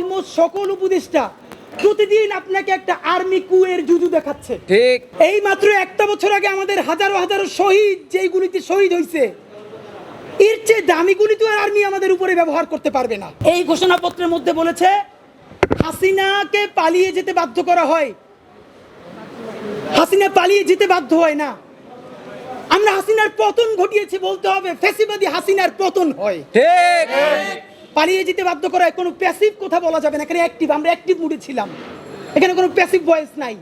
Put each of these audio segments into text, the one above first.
Almost সকল উপদেষ্টা প্রতিদিন আপনাকে একটা আর্মি কুয়ের জুজু দেখাচ্ছে। ঠিক। এই মাত্র একটা বছর আগে আমাদের হাজারো হাজারো শহীদ যেইগুলিতে শহীদ হয়েছে এর চেয়ে দামি গুলি তো আর আর্মি আমাদের উপরে ব্যবহার করতে পারবে না। এই ঘোষণাপত্রের মধ্যে বলেছে হাসিনাকে পালিয়ে যেতে বাধ্য করা হয়। হাসিনা পালিয়ে যেতে বাধ্য হয় না। আমরা হাসিনার পতন ঘটিয়েছি বলতে হবে ফ্যাসিবাদী হাসিনার পতন হয়। ঠিক। পালিয়ে যেতে বাধ্য করা কোনো প্যাসিভ কথা বলা যাবে না। এখানে অ্যাক্টিভ আমরা অ্যাক্টিভ মুডে ছিলাম। এখানে কোনো প্যাসিভ ভয়েস নাই।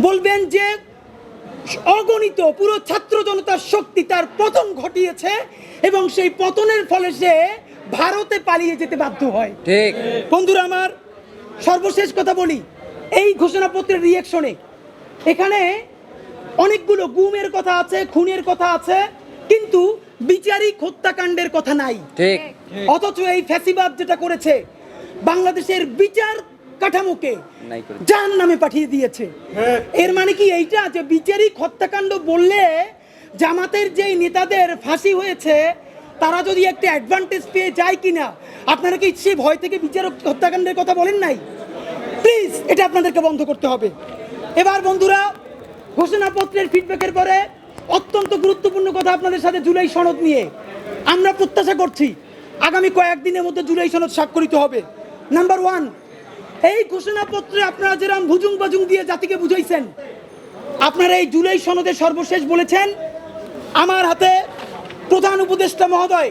বলবেন যে অগণিত পুরো ছাত্র জনতার শক্তি তার পতন ঘটিয়েছে এবং সেই পতনের ফলে সে ভারতে পালিয়ে যেতে বাধ্য হয়। ঠিক। বন্ধুরা আমার সর্বশেষ কথা বলি। এই ঘোষণাপত্রের রিয়েকশনে এখানে অনেকগুলো গুমের কথা আছে খুনের কথা আছে। কিন্তু বিচারিক হত্যাকাণ্ডের কথা নাই। ঠিক। অথচ এই ফ্যাসিবাদ যেটা করেছে বাংলাদেশের বিচার কাঠামোকে যার নামে পাঠিয়ে দিয়েছে। এর মানে কি এইটা? যে বিচারিক হত্যাকাণ্ড বললে জামাতের যেই নেতাদের ফাঁসি হয়েছে তারা যদি একটা অ্যাডভান্টেজ পেয়ে যায় কিনা আপনারা কি সে ভয় থেকে বিচারক হত্যাকাণ্ডের কথা বলেন নাই? প্লিজ এটা আপনাদেরকে বন্ধ করতে হবে। এবার বন্ধুরা ঘোষণাপত্রের ফিডব্যাকের পরে অত্যন্ত গুরুত্বপূর্ণ কথা আপনাদের সাথে জুলাই সনদ নিয়ে। আমরা প্রত্যাশা করছি আগামী কয়েকদিনের মধ্যে জুলাই সনদ স্বাক্ষরিত হবে। নাম্বার ওয়ান এই ঘোষণাপত্রে আপনারা যেরকম ভুজুং বাজুং দিয়ে জাতিকে বুঝাইছেন, আপনারা এই জুলাই সনদে সর্বশেষ বলেছেন, আমার হাতে প্রধান উপদেষ্টা মহোদয়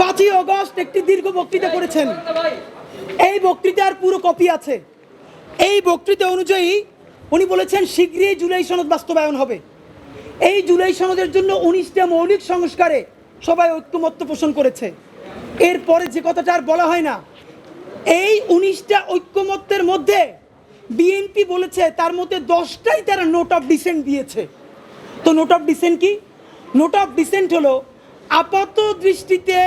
পাঁচই অগস্ট একটি দীর্ঘ বক্তৃতা করেছেন। এই বক্তৃতার পুরো কপি আছে। এই বক্তৃতা অনুযায়ী উনি বলেছেন, শীঘ্রই জুলাই সনদ বাস্তবায়ন হবে। এই জুলাই সনদের জন্য উনিশটা মৌলিক সংস্কারে সবাই ঐক্যমত্য পোষণ করেছে। এরপরে যে কথাটা আর বলা হয় না এই উনিশটা ঐক্যমত্যের মধ্যে বিএনপি বলেছে তার মধ্যে দশটাই তারা নোট অফ ডিসেন্ট দিয়েছে। তো নোট অফ ডিসেন্ট কি? নোট অফ ডিসেন্ট হলো আপাত দৃষ্টিতে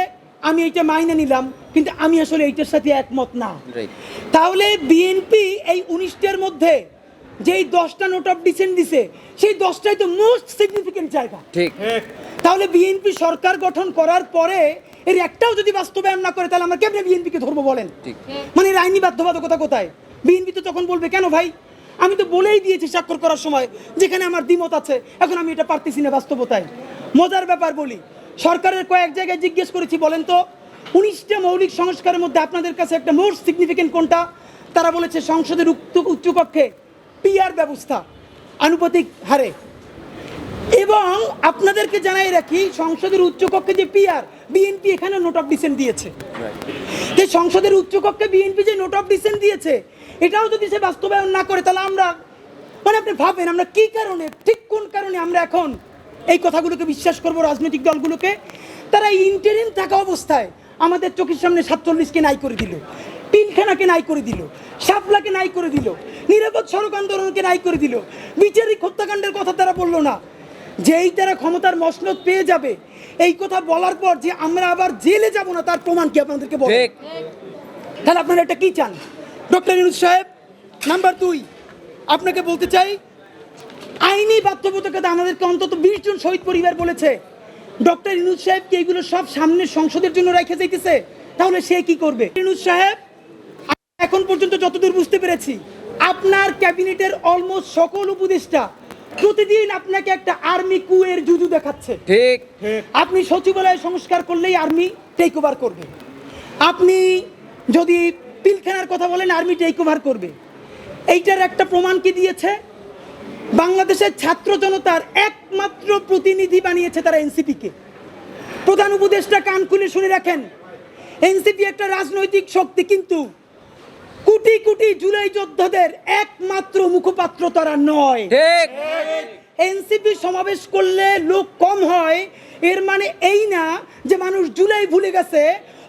আমি এইটা মাইনে নিলাম কিন্তু আমি আসলে এইটার সাথে একমত না। তাহলে বিএনপি এই উনিশটার মধ্যে যেই দশটা নোট অফ ডিসেন্ট দিছে সেই দশটাই তো মোস্ট সিগনিফিকেন্ট জায়গা। ঠিক। তাহলে বিএনপি সরকার গঠন করার পরে এর একটাও যদি বাস্তবায়ন না করে তাহলে আমরা কেমনে বিএনপিকে ধরবো বলেন? ঠিক। মানে এর আইনি বাধ্যবাধকতা কোথায়? বিএনপি তো তখন বলবে কেন ভাই? আমি তো বলেই দিয়েছি স্বাক্ষর করার সময় যেখানে আমার দ্বিমত আছে এখন আমি এটা পারতেছি না বাস্তবতায়। মজার ব্যাপার বলি সরকারের কয়েক জায়গায় জিজ্ঞেস করেছি বলেন তো উনিশটা মৌলিক সংস্কারের মধ্যে আপনাদের কাছে একটা মোস্ট সিগনিফিকেন্ট কোনটা? তারা বলেছে সংসদের উক্ত উচ্চকক্ষে পিআর ব্যবস্থা, আনুপাতিক হারে। এবং আপনাদেরকে জানাই রাখি, সংসদের উচ্চকক্ষে যে পিআর বিএনপি এখানে নোট অফ ডিসেন্ট দিয়েছে। যে সংসদের উচ্চকক্ষে বিএনপি যে নোট অফ ডিসেন্ট দিয়েছে, এটাও যদি সে বাস্তবায়ন না করে, তাহলে আমরা মানে আপনি ভাবেন, আমরা কি কারণে, ঠিক কোন কারণে আমরা এখন এই কথাগুলোকে বিশ্বাস করব, রাজনৈতিক দলগুলোকে? তারা ইন্টারিম থাকা অবস্থায় আমাদের চোখের সামনে সাতচল্লিশকে নাই করে দিল পিলখানাকে নাই করে দিল, শাপলাকে নাই করে দিল। নিরাপদ সড়ক আন্দোলনকে নাই করে দিল। বিচারিক হত্যাকাণ্ডের কথা তারা বলল না। যেই তারা ক্ষমতার মসনদ পেয়ে যাবে এই কথা বলার পর যে আমরা আবার জেলে যাব না তার প্রমাণ কি আপনাদেরকে বল? তাহলে আপনারা এটা কি চান? ডক্টর ইনুজ সাহেব নাম্বার দুই আপনাকে বলতে চাই আইনি বাধ্যবাধকতা আমাদেরকে অন্তত বিশ জন শহীদ পরিবার বলেছে। ডক্টর ইনুজ সাহেব কি এগুলো সব সামনের সংসদের জন্য রেখে যাইতেছে? তাহলে সে কি করবে? ইনুজ সাহেব এখন পর্যন্ত যতদূর বুঝতে পেরেছি আপনার ক্যাবিনেটের অলমোস্ট সকল উপদেষ্টা প্রতিদিন আপনাকে একটা আর্মি কুয়ের জুজু দেখাচ্ছে। ঠিক। আপনি সচিবালয় সংস্কার করলেই আর্মি টেক ওভার করবে। আপনি যদি পিলখানার কথা বলেন আর্মি টেক ওভার করবে। এইটার একটা প্রমাণ কি দিয়েছে? বাংলাদেশের ছাত্র জনতার একমাত্র প্রতিনিধি বানিয়েছে তারা এনসিপিকে। প্রধান উপদেষ্টা কান খুলে শুনে রাখেন এনসিপি একটা রাজনৈতিক শক্তি কিন্তু কোটি কোটি জুলাই যোদ্ধাদের একমাত্র মুখপাত্র তারা নয়। ঠিক। এনসিপি সমাবেশ করলে লোক কম হয় এর মানে এই না যে মানুষ জুলাই ভুলে গেছে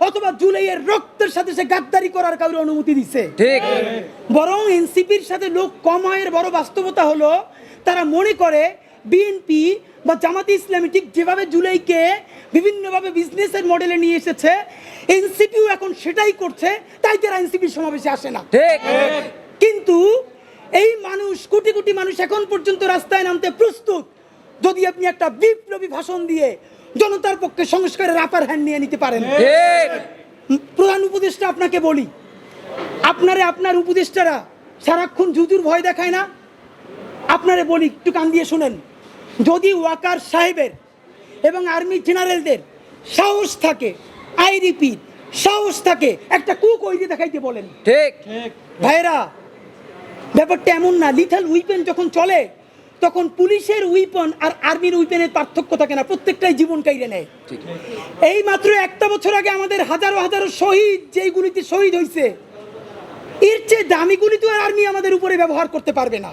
অথবা জুলাইয়ের রক্তের সাথে সে গাদ্দারি করার কারোর অনুমতি দিছে। ঠিক। বরং এনসিপির সাথে লোক কম হয় এর বড় বাস্তবতা হলো তারা মনে করে বিএনপি বা জামাতে ইসলামী ঠিক যেভাবে জুলাইকে বিভিন্নভাবে বিজনেসের মডেলে নিয়ে এসেছে এনসিপিও এখন সেটাই করছে তাই তারা এনসিপির সমাবেশে আসে না। কিন্তু এই মানুষ কোটি কোটি মানুষ এখন পর্যন্ত রাস্তায় নামতে প্রস্তুত। যদি আপনি একটা বিপ্লবী ভাষণ দিয়ে জনতার পক্ষে সংস্কারের আপার হ্যান্ড নিয়ে নিতে পারেন। প্রধান উপদেষ্টা আপনাকে বলি আপনারে আপনার উপদেষ্টারা সারাক্ষণ জুজুর ভয় দেখায় না। আপনারে বলি একটু কান দিয়ে শুনেন। যদি ওয়াকার সাহেবের এবং আর্মি জেনারেলদের সাহস থাকে আই রিপিট সাহস থাকে একটা কুক ওই দিয়ে দেখাইতে বলেন। ঠিক। ভাইরা ব্যাপারটা এমন না লিথাল উইপেন যখন চলে তখন পুলিশের উইপন আর আর্মির উইপেনের পার্থক্য থাকে না প্রত্যেকটাই জীবন কাইরে নেয়। ঠিক। এই মাত্র একটা বছর আগে আমাদের হাজারো হাজারো শহীদ যেইগুলিতে শহীদ হয়েছে এর চেয়ে দামি গুলি তো আর আর্মি আমাদের উপরে ব্যবহার করতে পারবে না।